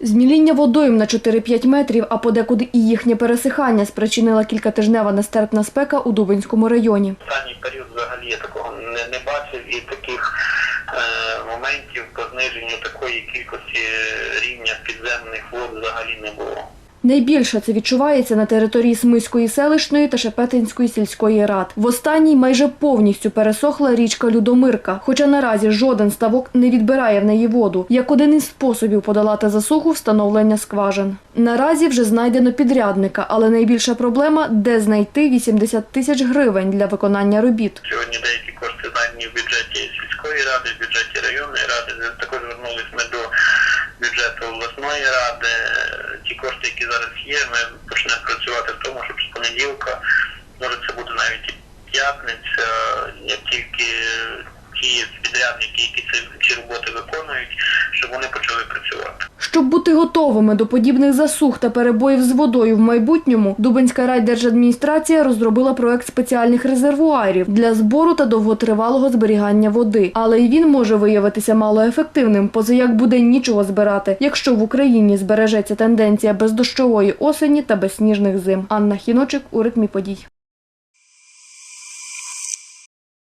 Зміління водойм на 4-5 метрів, а подекуди і їхнє пересихання спричинила кількатижнева нестерпна спека у Дубинському районі. останній період взагалі я такого не, не бачив і таких е, моментів по зниженню такої кількості рівня підземних вод взагалі не було. Найбільше це відчувається на території Смиської селищної та Шепетинської сільської рад. В останній майже повністю пересохла річка Людомирка, хоча наразі жоден ставок не відбирає в неї воду. Як один із способів подолати засуху встановлення скважин. Наразі вже знайдено підрядника, але найбільша проблема де знайти 80 тисяч гривень для виконання робіт. Сьогодні деякі кошти знайдені в бюджеті сільської ради, в бюджеті районної ради. Також звернулись ми до бюджету обласної ради. Ті кошти, які зараз є, ми почнемо працювати в тому, щоб з понеділка, може це буде навіть і п'ятниця, як тільки ті підрядники, які ці, ці роботи виконують, щоб вони почали працювати. Щоб бути готовими до подібних засух та перебоїв з водою в майбутньому, Дубинська райдержадміністрація розробила проект спеціальних резервуарів для збору та довготривалого зберігання води. Але й він може виявитися малоефективним, позаяк буде нічого збирати, якщо в Україні збережеться тенденція бездощової осені та безсніжних зим. Анна Хіночик у ритмі подій.